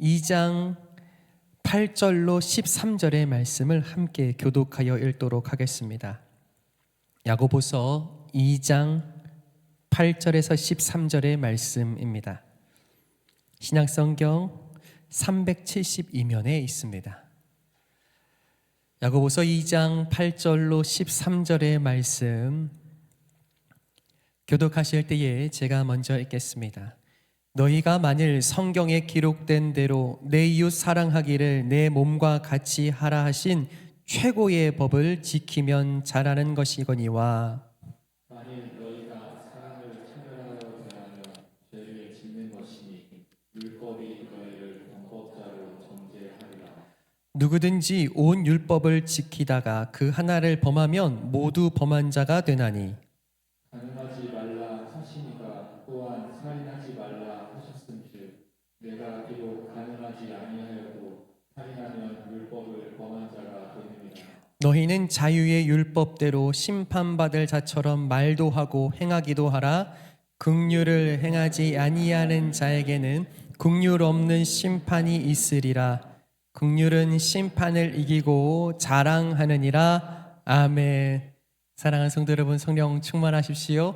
2장 8절로 13절의 말씀을 함께 교독하여 읽도록 하겠습니다. 야고보서 2장 8절에서 13절의 말씀입니다. 신약성경 372면에 있습니다. 야고보서 2장 8절로 13절의 말씀 교독하실 때에 제가 먼저 읽겠습니다. 너희가 만일 성경에 기록된 대로 내 이웃 사랑하기를 내 몸과 같이 하라 하신 최고의 법을 지키면 잘하는 것이거니와 만일 너희가 사랑을 차별하여 대하며 죄를 짓는 것이니 율법이 너희를 범법자로 정죄하리라. 누구든지 온 율법을 지키다가 그 하나를 범하면 모두 범한 자가 되나니 가늠하지 말라 하시니가 또한 살인하지 말라 하셨음즉 내가 비록 가늠하지 아니하여도 살인하면 율법을 범한 자가 되느니라. 너희는 자유의 율법대로 심판받을 자처럼 말도 하고 행하기도 하라. 긍휼을 행하지 아니하는 자에게는 긍휼 없는 심판이 있으리라. 긍휼은 심판을 이기고 자랑하느니라. 아멘. 사랑하는 성도 여러분 성령 충만하십시오.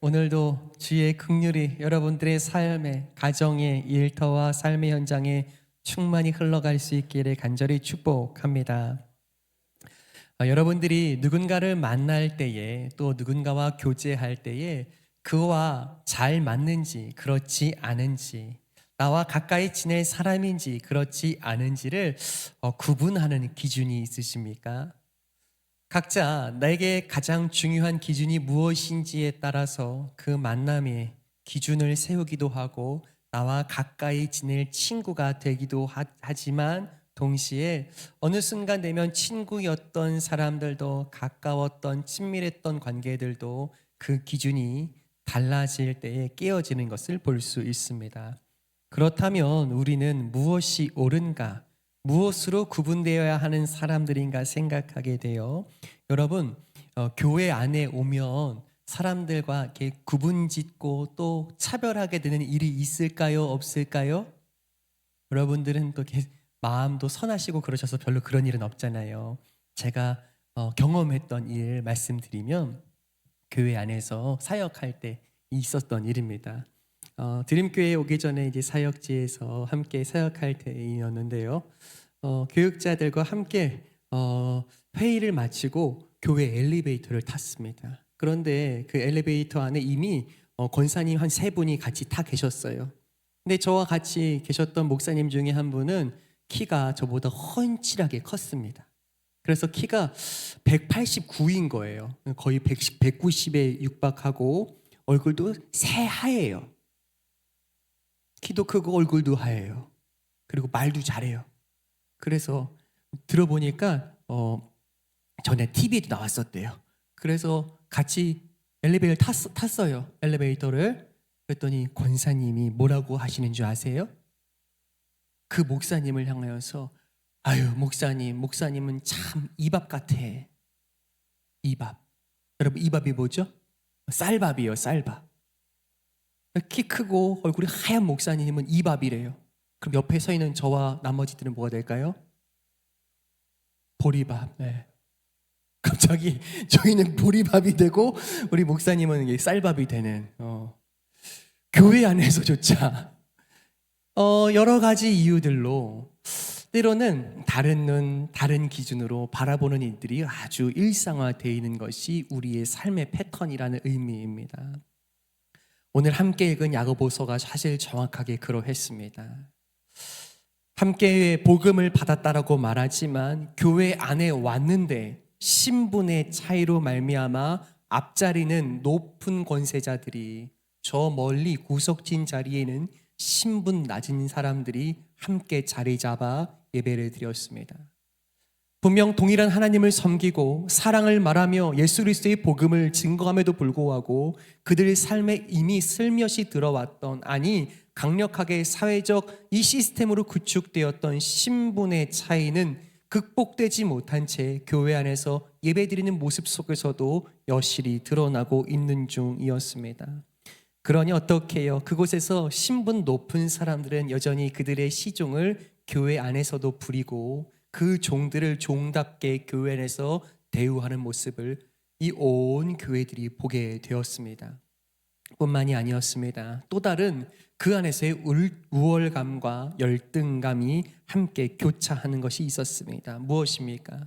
오늘도 주의 긍휼이 여러분들의 삶에 가정의 일터와 삶의 현장에 충만히 흘러갈 수 있기를 간절히 축복합니다. 아, 여러분들이 누군가를 만날 때에 또 누군가와 교제할 때에 그와 잘 맞는지 그렇지 않은지 나와 가까이 지낼 사람인지 그렇지 않은지를 어, 구분하는 기준이 있으십니까? 각자 나에게 가장 중요한 기준이 무엇인지에 따라서 그 만남의 기준을 세우기도 하고 나와 가까이 지낼 친구가 되기도 하, 하지만 동시에 어느 순간 되면 친구였던 사람들도 가까웠던 친밀했던 관계들도 그 기준이 달라질 때에 깨어지는 것을 볼 수 있습니다. 그렇다면 우리는 무엇이 옳은가, 무엇으로 구분되어야 하는 사람들인가 생각하게 돼요. 여러분, 어, 교회 안에 오면 사람들과 이렇게 구분짓고 또 차별하게 되는 일이 있을까요? 없을까요? 여러분들은 또 이렇게 마음도 선하시고 그러셔서 별로 그런 일은 없잖아요. 제가 어, 경험했던 일 말씀드리면 교회 안에서 사역할 때 있었던 일입니다. 어, 드림교회 오기 전에 이제 사역지에서 함께 사역할 때이었는데요. 어, 교육자들과 함께 어, 회의를 마치고 교회 엘리베이터를 탔습니다. 그런데 그 엘리베이터 안에 이미 어, 권사님 한 세 분이 같이 타 계셨어요. 근데 저와 같이 계셨던 목사님 중에 한 분은 키가 저보다 훤칠하게 컸습니다. 그래서 키가 189인 거예요. 거의 110, 190에 육박하고 얼굴도 새하얘요. 키도 크고 얼굴도 하얘요. 그리고 말도 잘해요. 그래서 들어보니까 어, 전에 TV에도 나왔었대요. 그래서 같이 엘리베이터를 탔, 탔어요. 엘리베이터를. 그랬더니 권사님이 뭐라고 하시는 줄 아세요? 그 목사님을 향하여서 아유 목사님 목사님은 참 이밥 같아 이밥 여러분 이밥이 뭐죠? 쌀밥이요 쌀밥 키 크고 얼굴이 하얀 목사님은 이밥이래요 그럼 옆에 서 있는 저와 나머지들은 뭐가 될까요? 보리밥 네. 갑자기 저희는 보리밥이 되고 우리 목사님은 쌀밥이 되는 어. 교회 안에서조차 어, 여러 가지 이유들로 때로는 다른 눈, 다른 기준으로 바라보는 일들이 아주 일상화되어 있는 것이 우리의 삶의 패턴이라는 의미입니다. 오늘 함께 읽은 야고보서가 사실 정확하게 그러했습니다. 함께 복음을 받았다라고 말하지만 교회 안에 왔는데 신분의 차이로 말미암아 앞자리는 높은 권세자들이 저 멀리 구석진 자리에는 신분 낮은 사람들이 함께 자리 잡아 예배를 드렸습니다. 분명 동일한 하나님을 섬기고 사랑을 말하며 예수 그리스도의 복음을 증거함에도 불구하고 그들의 삶에 이미 슬며시 들어왔던 아니 강력하게 사회적 이 시스템으로 구축되었던 신분의 차이는 극복되지 못한 채 교회 안에서 예배드리는 모습 속에서도 여실히 드러나고 있는 중이었습니다. 그러니 어떻게 해요? 그곳에서 신분 높은 사람들은 여전히 그들의 시종을 교회 안에서도 부리고 그 종들을 종답게 교회 안에서 대우하는 모습을 이 온 교회들이 보게 되었습니다. 뿐만이 아니었습니다. 또 다른 그 안에서의 울- 우월감과 열등감이 함께 교차하는 것이 있었습니다. 무엇입니까?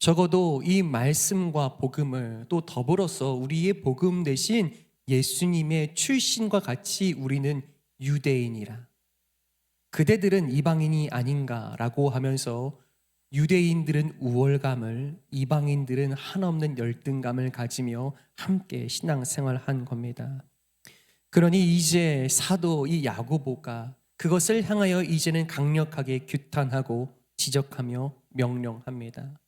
적어도 이 말씀과 복음을 또 더불어서 우리의 복음 대신 예수님의 출신과 같이 우리는 유대인이라. 그대들은 이방인이 아닌가라고 하면서 유대인들은 우월감을 이방인들은 한없는 열등감을 가지며 함께 신앙생활한 겁니다. 그러니 이제 사도 이 야고보가 그것을 향하여 이제는 강력하게 규탄하고 지적하며 명령합니다.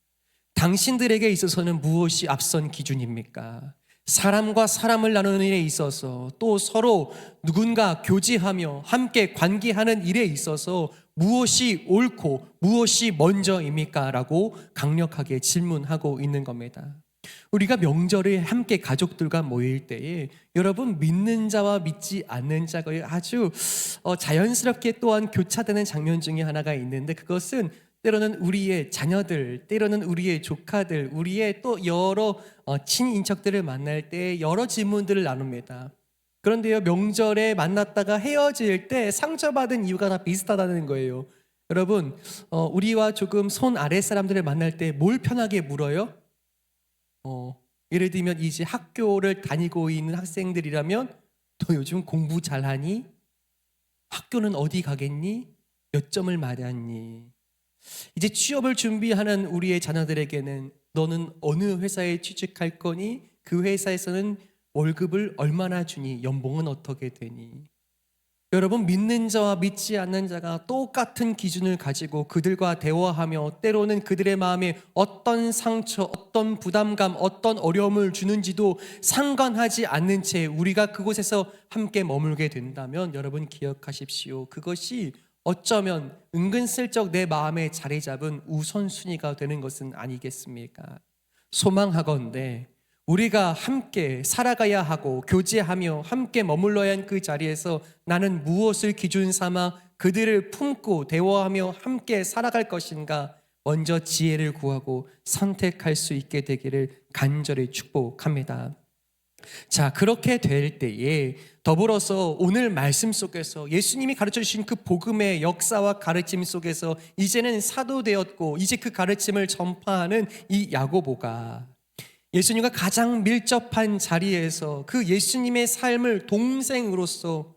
당신들에게 있어서는 무엇이 앞선 기준입니까? 사람과 사람을 나누는 일에 있어서 또 서로 누군가 교제하며 함께 관계하는 일에 있어서 무엇이 옳고 무엇이 먼저입니까? 라고 강력하게 질문하고 있는 겁니다. 우리가 명절에 함께 가족들과 모일 때에 여러분 믿는 자와 믿지 않는 자가 아주 어, 자연스럽게 또한 교차되는 장면 중에 하나가 있는데 그것은 때로는 우리의 자녀들, 때로는 우리의 조카들, 우리의 또 여러 어, 친인척들을 만날 때 여러 질문들을 나눕니다. 그런데요 명절에 만났다가 헤어질 때 상처받은 이유가 다 비슷하다는 거예요. 여러분 어, 우리와 조금 손 아래 사람들을 만날 때 뭘 편하게 물어요? 어, 예를 들면 이제 학교를 다니고 있는 학생들이라면 너 요즘 공부 잘하니? 학교는 어디 가겠니? 몇 점을 맞았니? 이제 취업을 준비하는 우리의 자녀들에게는 너는 어느 회사에 취직할 거니? 그 회사에서는 월급을 얼마나 주니? 연봉은 어떻게 되니? 여러분 믿는 자와 믿지 않는 자가 똑같은 기준을 가지고 그들과 대화하며 때로는 그들의 마음에 어떤 상처, 어떤 부담감, 어떤 어려움을 주는지도 상관하지 않는 채 우리가 그곳에서 함께 머물게 된다면 여러분 기억하십시오. 그것이 어쩌면 은근슬쩍 내 마음에 자리 잡은 우선순위가 되는 것은 아니겠습니까? 소망하건대 우리가 함께 살아가야 하고 교제하며 함께 머물러야 한 그 자리에서 나는 무엇을 기준 삼아 그들을 품고 대화하며 함께 살아갈 것인가 먼저 지혜를 구하고 선택할 수 있게 되기를 간절히 축복합니다. 자, 그렇게 될 때에 더불어서 오늘 말씀 속에서 예수님이 가르쳐 주신 그 복음의 역사와 가르침 속에서 이제는 사도 되었고 이제 그 가르침을 전파하는 이 야고보가 예수님과 가장 밀접한 자리에서 그 예수님의 삶을 동생으로서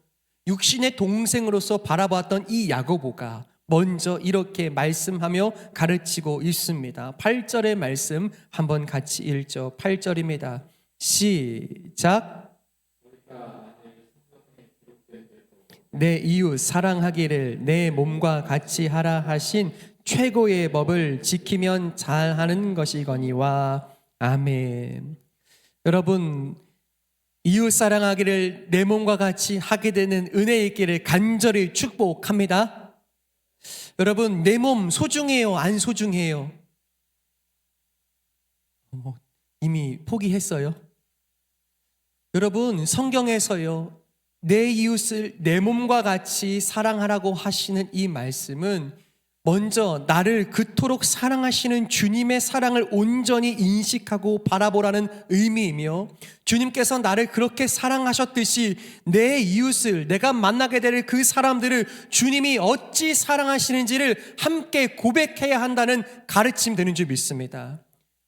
육신의 동생으로서 바라보았던 이 야고보가 먼저 이렇게 말씀하며 가르치고 있습니다. 8절의 말씀 한번 같이 읽죠. 8절입니다. 시작. 내 이웃 사랑하기를 내 몸과 같이 하라 하신 최고의 법을 지키면 잘하는 것이거니와 아멘. 여러분 이웃 사랑하기를 내 몸과 같이 하게 되는 은혜 있기를 간절히 축복합니다. 여러분 내 몸 소중해요, 안 소중해요? 이미 포기했어요. 여러분 성경에서요 내 이웃을 내 몸과 같이 사랑하라고 하시는 이 말씀은 먼저 나를 그토록 사랑하시는 주님의 사랑을 온전히 인식하고 바라보라는 의미이며 주님께서 나를 그렇게 사랑하셨듯이 내 이웃을 내가 만나게 될 그 사람들을 주님이 어찌 사랑하시는지를 함께 고백해야 한다는 가르침 되는 줄 믿습니다.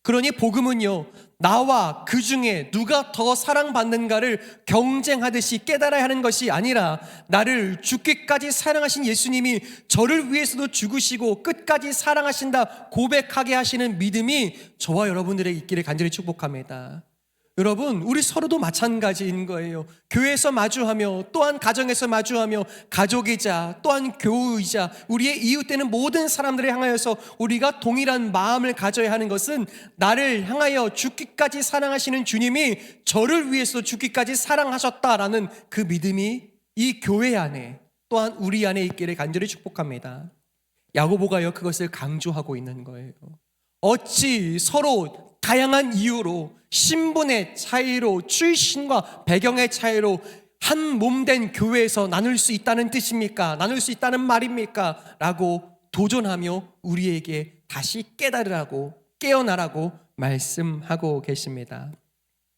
그러니 복음은요, 나와 그 중에 누가 더 사랑받는가를 경쟁하듯이 깨달아야 하는 것이 아니라 나를 죽기까지 사랑하신 예수님이 저를 위해서도 죽으시고 끝까지 사랑하신다 고백하게 하시는 믿음이 저와 여러분들의 있기를 간절히 축복합니다. 여러분, 우리 서로도 마찬가지인 거예요. 교회에서 마주하며 또한 가정에서 마주하며 가족이자 또한 교우이자 우리의 이웃되는 모든 사람들을 향하여서 우리가 동일한 마음을 가져야 하는 것은 나를 향하여 죽기까지 사랑하시는 주님이 저를 위해서 죽기까지 사랑하셨다라는 그 믿음이 이 교회 안에 또한 우리 안에 있기를 간절히 축복합니다. 야고보가요 그것을 강조하고 있는 거예요. 어찌 서로 다양한 이유로 신분의 차이로 출신과 배경의 차이로 한 몸 된 교회에서 나눌 수 있다는 뜻입니까? 나눌 수 있다는 말입니까? 라고 도전하며 우리에게 다시 깨달으라고 깨어나라고 말씀하고 계십니다.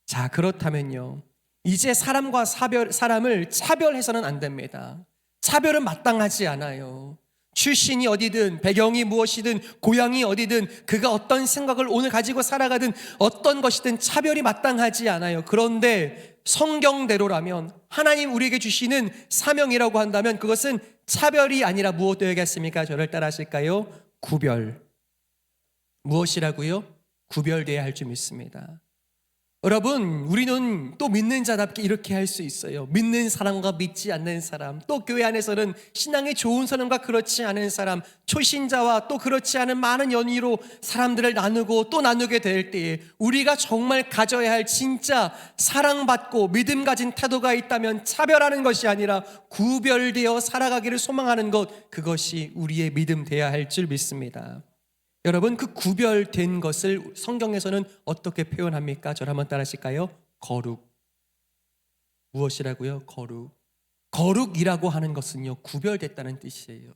자, 그렇다면요. 이제 사람과 사별, 사람을 차별해서는 안 됩니다. 차별은 마땅하지 않아요. 출신이 어디든 배경이 무엇이든 고향이 어디든 그가 어떤 생각을 오늘 가지고 살아가든 어떤 것이든 차별이 마땅하지 않아요. 그런데 성경대로라면 하나님 우리에게 주시는 사명이라고 한다면 그것은 차별이 아니라 무엇 되겠습니까? 저를 따라 하실까요? 구별. 무엇이라고요? 구별되어야 할 줄 믿습니다. 여러분, 우리는 또 믿는 자답게 이렇게 할 수 있어요. 믿는 사람과 믿지 않는 사람, 또 교회 안에서는 신앙이 좋은 사람과 그렇지 않은 사람, 초신자와 또 그렇지 않은 많은 연유로 사람들을 나누고 또 나누게 될 때에 우리가 정말 가져야 할 진짜 사랑받고 믿음 가진 태도가 있다면 차별하는 것이 아니라 구별되어 살아가기를 소망하는 것, 그것이 우리의 믿음 되어야 할 줄 믿습니다. 여러분 그 구별된 것을 성경에서는 어떻게 표현합니까? 저를 한번 따라하실까요? 거룩. 무엇이라고요? 거룩. 거룩이라고 하는 것은요 구별됐다는 뜻이에요.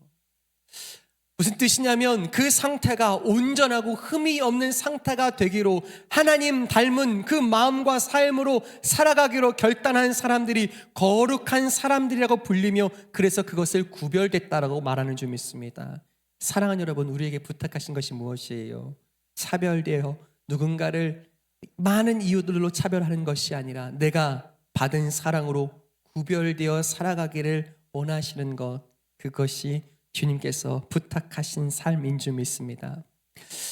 무슨 뜻이냐면 그 상태가 온전하고 흠이 없는 상태가 되기로 하나님 닮은 그 마음과 삶으로 살아가기로 결단한 사람들이 거룩한 사람들이라고 불리며 그래서 그것을 구별됐다라고 말하는 줄 믿습니다. 사랑하는 여러분, 우리에게 부탁하신 것이 무엇이에요? 차별되어 누군가를 많은 이유들로 차별하는 것이 아니라 내가 받은 사랑으로 구별되어 살아가기를 원하시는 것, 그것이 주님께서 부탁하신 삶인 줄 믿습니다.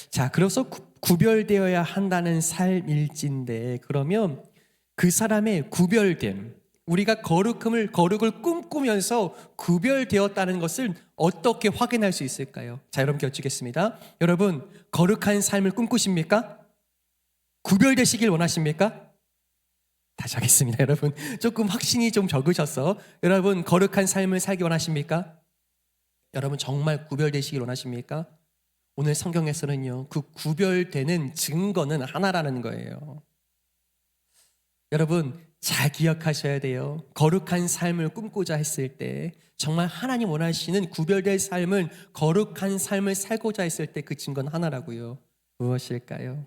자, 그래서 구, 구별되어야 한다는 삶일진데, 그러면 그 사람의 구별됨, 우리가 거룩함을 거룩을 꿈꾸면서 구별되었다는 것을 어떻게 확인할 수 있을까요? 자, 여러분 여쭙겠습니다. 여러분 거룩한 삶을 꿈꾸십니까? 구별되시길 원하십니까? 다시 하겠습니다, 여러분. 조금 확신이 좀 적으셔서 여러분 거룩한 삶을 살기 원하십니까? 여러분 정말 구별되시길 원하십니까? 오늘 성경에서는요, 그 구별되는 증거는 하나라는 거예요. 여러분 잘 기억하셔야 돼요. 거룩한 삶을 꿈꾸자 했을 때 정말 하나님 원하시는 구별될 삶을 거룩한 삶을 살고자 했을 때 그 증거는 하나라고요. 무엇일까요?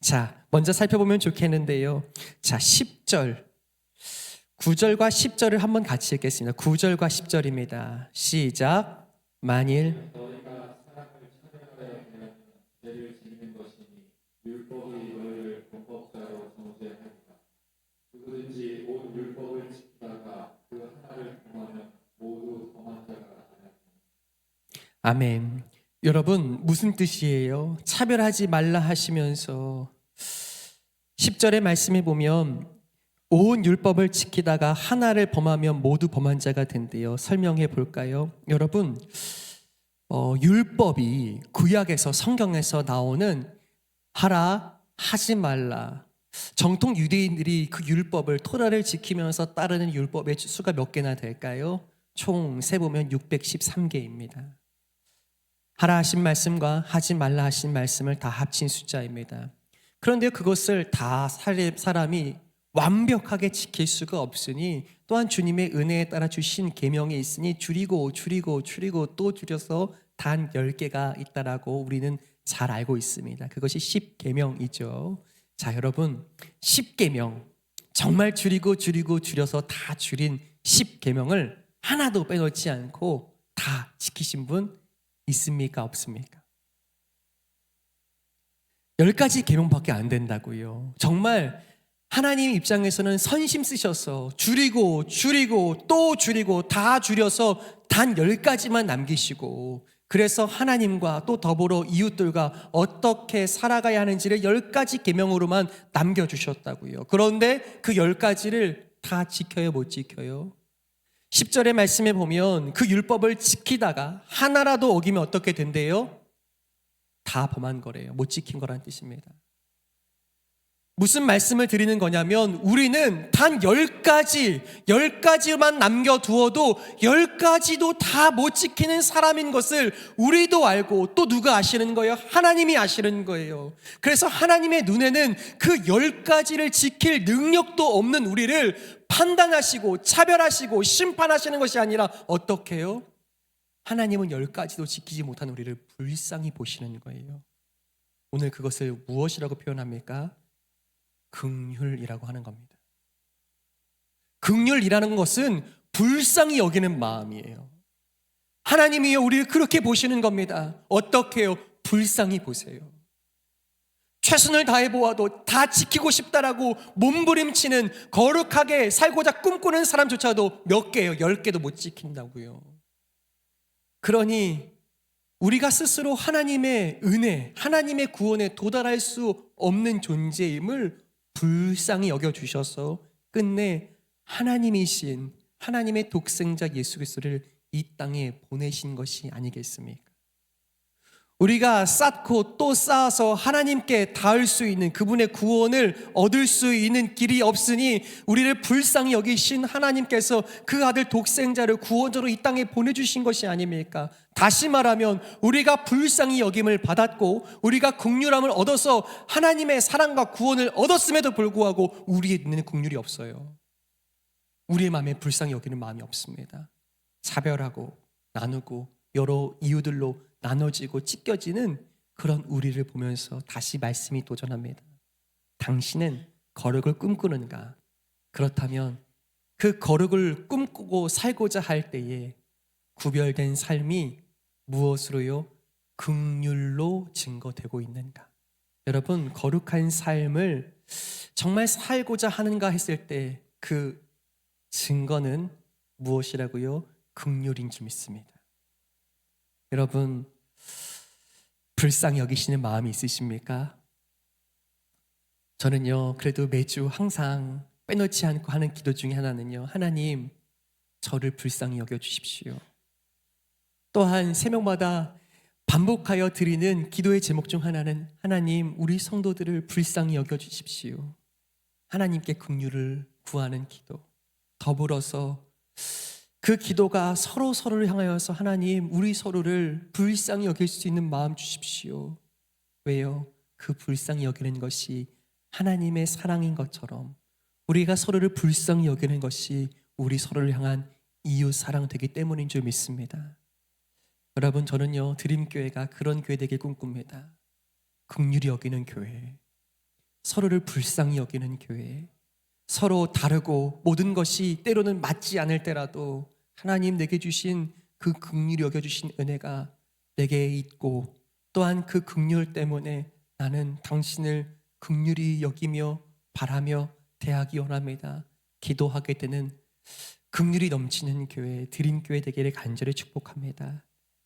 자, 먼저 살펴보면 좋겠는데요. 자, 10절. 9절과 10절을 한번 같이 읽겠습니다. 9절과 10절입니다. 시작. 만일 너희가 사람을 차별하여 대하면 죄를 짓는 것이니 율법이 너희를 범법자로 정죄하리라. 누구든지 온 율법을 지키다가 그 하나를 범하면 모두 범한 자가 되나니 아멘. 여러분 무슨 뜻이에요? 차별하지 말라 하시면서 10절의 말씀에 보면 온 율법을 지키다가 하나를 범하면 모두 범한 자가 된대요. 설명해 볼까요? 여러분 어, 율법이 구약에서 성경에서 나오는 하라 하지 말라 정통 유대인들이 그 율법을 토라를 지키면서 따르는 율법의 수가 몇 개나 될까요? 총 세보면 613개입니다. 하라 하신 말씀과 하지 말라 하신 말씀을 다 합친 숫자입니다. 그런데 그것을 다 살- 사람이 완벽하게 지킬 수가 없으니 또한 주님의 은혜에 따라 주신 계명이 있으니 줄이고 줄이고 줄이고 또 줄여서 단 10개가 있다라고 우리는 잘 알고 있습니다. 그것이 10계명이죠. 자, 여러분, 10계명 정말 줄이고 줄이고 줄여서 다 줄인 10계명을 하나도 빼놓지 않고 다 지키신 분 있습니까? 없습니까? 열 가지 계명밖에 안 된다고요. 정말 하나님 입장에서는 선심 쓰셔서 줄이고 줄이고 또 줄이고 다 줄여서 단 열 가지만 남기시고 그래서 하나님과 또 더불어 이웃들과 어떻게 살아가야 하는지를 열 가지 계명으로만 남겨 주셨다고요. 그런데 그 열 가지를 다 지켜요 못 지켜요? 10절의 말씀에 보면 그 율법을 지키다가 하나라도 어기면 어떻게 된대요? 다 범한 거래요. 못 지킨 거란 뜻입니다. 무슨 말씀을 드리는 거냐면 우리는 단열 가지, 열 가지만 남겨두어도 열 가지도 다 못 지키는 사람인 것을 우리도 알고 또 누가 아시는 거예요? 하나님이 아시는 거예요. 그래서 하나님의 눈에는 그열 가지를 지킬 능력도 없는 우리를 판단하시고 차별하시고 심판하시는 것이 아니라 어떻게 해요? 하나님은 열 가지도 지키지 못한 우리를 불쌍히 보시는 거예요. 오늘 그것을 무엇이라고 표현합니까? 긍휼이라고 하는 겁니다. 긍휼이라는 것은 불쌍히 여기는 마음이에요. 하나님이요 우리를 그렇게 보시는 겁니다. 어떻게요? 불쌍히 보세요. 최선을 다해 보아도 다 지키고 싶다라고 몸부림치는 거룩하게 살고자 꿈꾸는 사람조차도 몇 개요? 열 개도 못 지킨다고요. 그러니 우리가 스스로 하나님의 은혜, 하나님의 구원에 도달할 수 없는 존재임을 불쌍히 여겨 주셔서 끝내 하나님이신 하나님의 독생자 예수 그리스도를 이 땅에 보내신 것이 아니겠습니까? 우리가 쌓고 또 쌓아서 하나님께 닿을 수 있는 그분의 구원을 얻을 수 있는 길이 없으니 우리를 불쌍히 여기신 하나님께서 그 아들 독생자를 구원자로 이 땅에 보내주신 것이 아닙니까? 다시 말하면 우리가 불쌍히 여김을 받았고 우리가 국률함을 얻어서 하나님의 사랑과 구원을 얻었음에도 불구하고 우리에 있는 국률이 없어요. 우리의 마음에 불쌍히 여기는 마음이 없습니다. 차별하고 나누고 여러 이유들로 나눠지고 찢겨지는 그런 우리를 보면서 다시 말씀이 도전합니다. 당신은 거룩을 꿈꾸는가? 그렇다면 그 거룩을 꿈꾸고 살고자 할 때에 구별된 삶이 무엇으로요? 극률로 증거되고 있는가? 여러분, 거룩한 삶을 정말 살고자 하는가 했을 때 그 증거는 무엇이라고요? 극률인 줄 믿습니다. 여러분, 불쌍히 여기시는 마음이 있으십니까? 저는요, 그래도 매주 항상 빼놓지 않고 하는 기도 중에 하나는요, 하나님, 저를 불쌍히 여겨 주십시오. 또한 새벽마다 반복하여 드리는 기도의 제목 중 하나는 하나님, 우리 성도들을 불쌍히 여겨 주십시오. 하나님께 긍휼을 구하는 기도. 더불어서 그 기도가 서로 서로를 향하여서 하나님 우리 서로를 불쌍히 여길 수 있는 마음 주십시오. 왜요? 그 불쌍히 여기는 것이 하나님의 사랑인 것처럼 우리가 서로를 불쌍히 여기는 것이 우리 서로를 향한 이웃 사랑 되기 때문인 줄 믿습니다. 여러분 저는요 드림 교회가 그런 교회 되길 꿈꿉니다. 극률이 여기는 교회, 서로를 불쌍히 여기는 교회, 서로 다르고 모든 것이 때로는 맞지 않을 때라도 하나님 내게 주신 그 극률이 여겨 주신 은혜가 내게 있고 또한 그 극률 때문에 나는 당신을 극률이 여기며 바라며 대하기 원합니다. 기도하게 되는 극률이 넘치는 교회 드림 교회 되기를 간절히 축복합니다.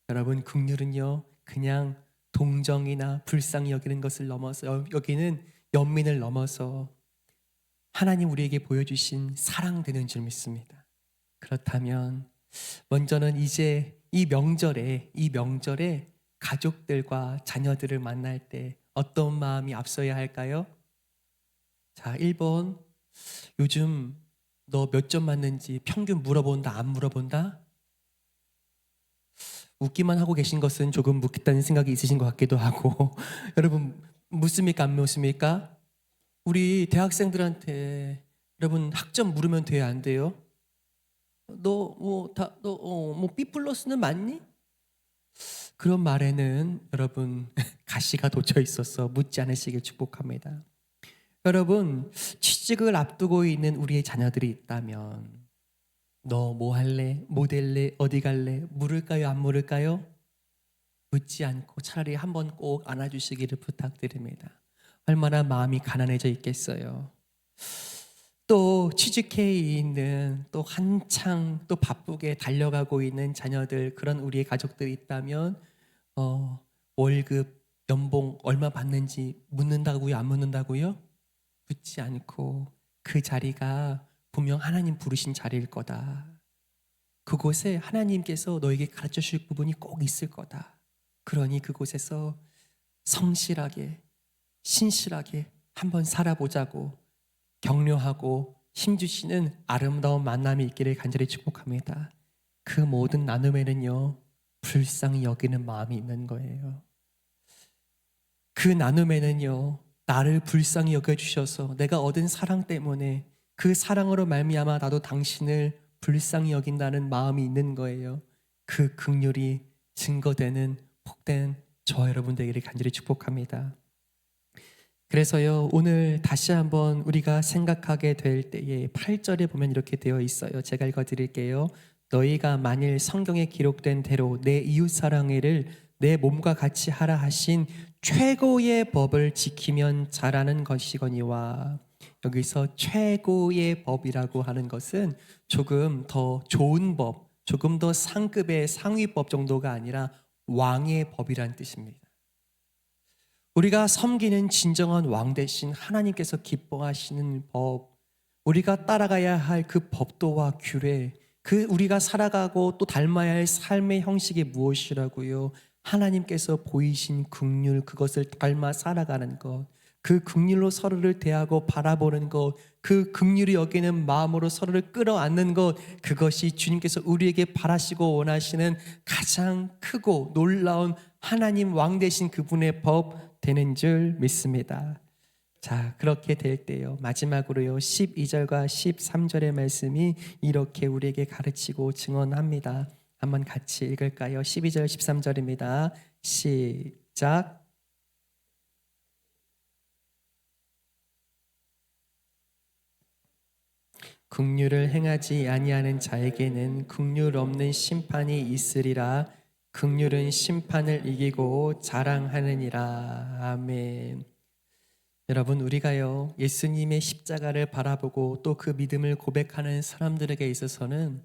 여러분 극률은요 그냥 동정이나 불쌍히 여기는 것을 넘어서 여기는 연민을 넘어서 하나님 우리에게 보여주신 사랑 되는 줄 믿습니다. 그렇다면 먼저는 이제 이 명절에 이 명절에 가족들과 자녀들을 만날 때 어떤 마음이 앞서야 할까요? 자, 1번 요즘 너 몇 점 맞는지 평균 물어본다 안 물어본다? 웃기만 하고 계신 것은 조금 묻겠다는 생각이 있으신 것 같기도 하고 여러분 묻습니까 안 묻습니까? 우리 대학생들한테 여러분 학점 물으면 돼요 안 돼요? 너뭐다너뭐 B 플러스는 맞니? 그런 말에는 여러분 가시가 돋쳐 있어서 묻지 않으시길 축복합니다. 여러분 취직을 앞두고 있는 우리의 자녀들이 있다면 너 뭐 할래? 뭐 될래? 어디 갈래? 물을까요? 안 물을까요? 묻지 않고 차라리 한번 꼭 안아주시기를 부탁드립니다. 얼마나 마음이 가난해져 있겠어요. 또 취직해 있는 또 한창 또 바쁘게 달려가고 있는 자녀들 그런 우리의 가족들이 있다면 어, 월급 연봉 얼마 받는지 묻는다고요? 안 묻는다고요? 묻지 않고 그 자리가 분명 하나님 부르신 자리일 거다. 그곳에 하나님께서 너에게 가르쳐 주실 부분이 꼭 있을 거다. 그러니 그곳에서 성실하게 신실하게 한번 살아보자고 격려하고 힘주시는 아름다운 만남이 있기를 간절히 축복합니다. 그 모든 나눔에는요, 불쌍히 여기는 마음이 있는 거예요. 그 나눔에는요, 나를 불쌍히 여겨주셔서 내가 얻은 사랑 때문에 그 사랑으로 말미암아 나도 당신을 불쌍히 여긴다는 마음이 있는 거예요. 그 극률이 증거되는 복된 저와 여러분들에게 간절히 축복합니다. 그래서요 오늘 다시 한번 우리가 생각하게 될 때에 8절에 보면 이렇게 되어 있어요. 제가 읽어 드릴게요. 너희가 만일 성경에 기록된 대로 내 이웃 사랑해를 내 몸과 같이 하라 하신 최고의 법을 지키면 잘하는 것이거니와 여기서 최고의 법이라고 하는 것은 조금 더 좋은 법, 조금 더 상급의 상위법 정도가 아니라 왕의 법이란 뜻입니다. 우리가 섬기는 진정한 왕 대신 하나님께서 기뻐하시는 법, 우리가 따라가야 할 그 법도와 규례, 그 우리가 살아가고 또 닮아야 할 삶의 형식이 무엇이라고요? 하나님께서 보이신 긍휼 그것을 닮아 살아가는 것, 그 긍휼로 서로를 대하고 바라보는 것, 그 긍휼이 여기는 마음으로 서로를 끌어안는 것, 그것이 주님께서 우리에게 바라시고 원하시는 가장 크고 놀라운 하나님 왕 되신 그분의 법 되는 줄 믿습니다. 자, 그렇게 될 때요. 마지막으로요. 12절과 13절의 말씀이 이렇게 우리에게 가르치고 증언합니다. 한번 같이 읽을까요? 12절, 13절입니다. 시작. 긍휼을 행하지 아니하는 자에게는 긍휼 없는 심판이 있으리라. 긍휼은 심판을 이기고 자랑하느니라. 아멘. 여러분 우리가요 예수님의 십자가를 바라보고 또 그 믿음을 고백하는 사람들에게 있어서는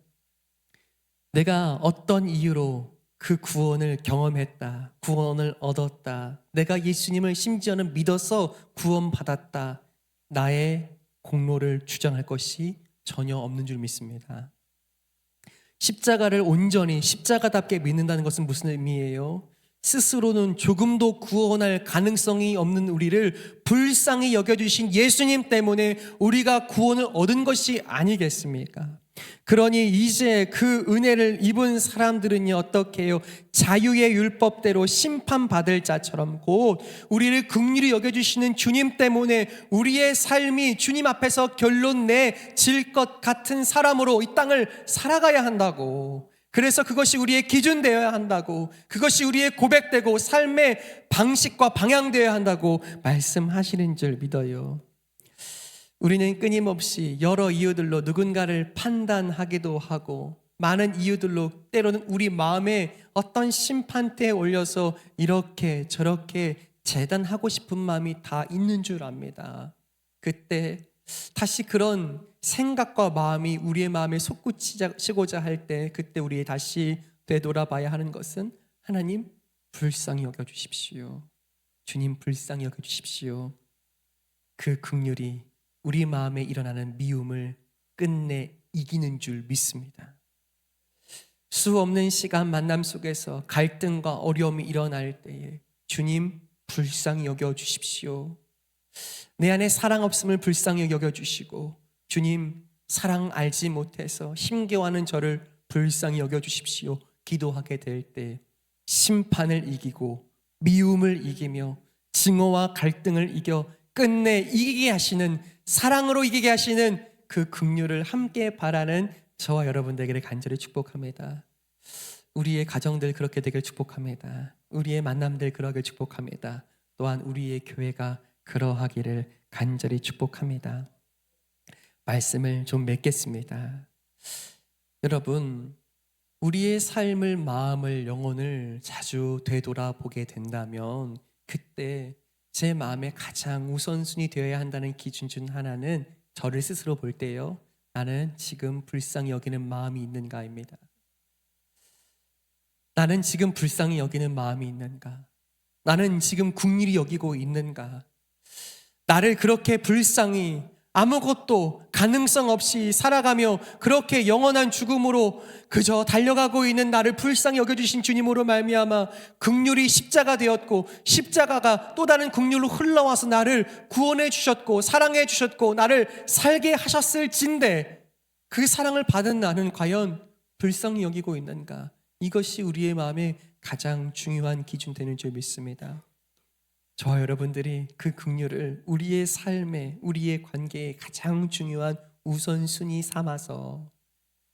내가 어떤 이유로 그 구원을 경험했다, 구원을 얻었다, 내가 예수님을 심지어는 믿어서 구원받았다, 나의 공로를 주장할 것이 전혀 없는 줄 믿습니다. 십자가를 온전히 십자가답게 믿는다는 것은 무슨 의미예요? 스스로는 조금도 구원할 가능성이 없는 우리를 불쌍히 여겨주신 예수님 때문에 우리가 구원을 얻은 것이 아니겠습니까? 그러니 이제 그 은혜를 입은 사람들은요 어떻게 해요? 자유의 율법대로 심판받을 자처럼 곧 우리를 긍휼히 여겨주시는 주님 때문에 우리의 삶이 주님 앞에서 결론 내질 것 같은 사람으로 이 땅을 살아가야 한다고 그래서 그것이 우리의 기준 되어야 한다고 그것이 우리의 고백되고 삶의 방식과 방향 되어야 한다고 말씀하시는 줄 믿어요. 우리는 끊임없이 여러 이유들로 누군가를 판단하기도 하고 많은 이유들로 때로는 우리 마음에 어떤 심판대에 올려서 이렇게 저렇게 재단하고 싶은 마음이 다 있는 줄 압니다. 그때 다시 그런 생각과 마음이 우리의 마음에 솟구치고자 할 때 그때 우리 다시 되돌아봐야 하는 것은 하나님 불쌍히 여겨 주십시오. 주님 불쌍히 여겨 주십시오. 그 극률이 우리 마음에 일어나는 미움을 끝내 이기는 줄 믿습니다. 수 없는 시간 만남 속에서 갈등과 어려움이 일어날 때에 주님 불쌍히 여겨 주십시오. 내 안에 사랑 없음을 불쌍히 여겨 주시고 주님 사랑 알지 못해서 힘겨워하는 저를 불쌍히 여겨 주십시오. 기도하게 될 때 심판을 이기고 미움을 이기며 증오와 갈등을 이겨 끝내 이기게 하시는 사랑으로 이기게 하시는 그 긍휼을 함께 바라는 저와 여러분들에게 간절히 축복합니다. 우리의 가정들 그렇게 되길 축복합니다. 우리의 만남들 그러길 축복합니다. 또한 우리의 교회가 그러하기를 간절히 축복합니다. 말씀을 좀 맺겠습니다. 여러분, 우리의 삶을, 마음을, 영혼을 자주 되돌아보게 된다면 그때 제 마음에 가장 우선순위 되어야 한다는 기준 중 하나는 저를 스스로 볼 때요. 나는 지금 불쌍히 여기는 마음이 있는가입니다. 나는 지금 불쌍히 여기는 마음이 있는가? 나는 지금 국률이 여기고 있는가? 나를 그렇게 불쌍히 아무것도 가능성 없이 살아가며 그렇게 영원한 죽음으로 그저 달려가고 있는 나를 불쌍히 여겨주신 주님으로 말미암아 극률이 십자가 되었고 십자가가 또 다른 극률로 흘러와서 나를 구원해 주셨고 사랑해 주셨고 나를 살게 하셨을진데 그 사랑을 받은 나는 과연 불쌍히 여기고 있는가 이것이 우리의 마음에 가장 중요한 기준 되는 줄 믿습니다. 저와 여러분들이 그 긍휼을 우리의 삶에 우리의 관계에 가장 중요한 우선순위 삼아서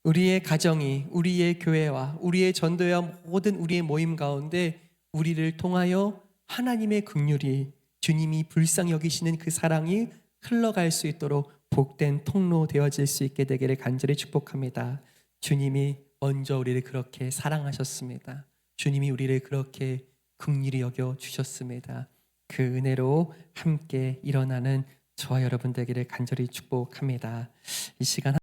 우리의 가정이 우리의 교회와 우리의 전도와 모든 우리의 모임 가운데 우리를 통하여 하나님의 긍휼이 주님이 불쌍히 여기시는 그 사랑이 흘러갈 수 있도록 복된 통로 되어질 수 있게 되기를 간절히 축복합니다. 주님이 먼저 우리를 그렇게 사랑하셨습니다. 주님이 우리를 그렇게 긍휼히 여겨 주셨습니다. 그 은혜로 함께 일어나는 저와 여러분 되기를 간절히 축복합니다. 이 시간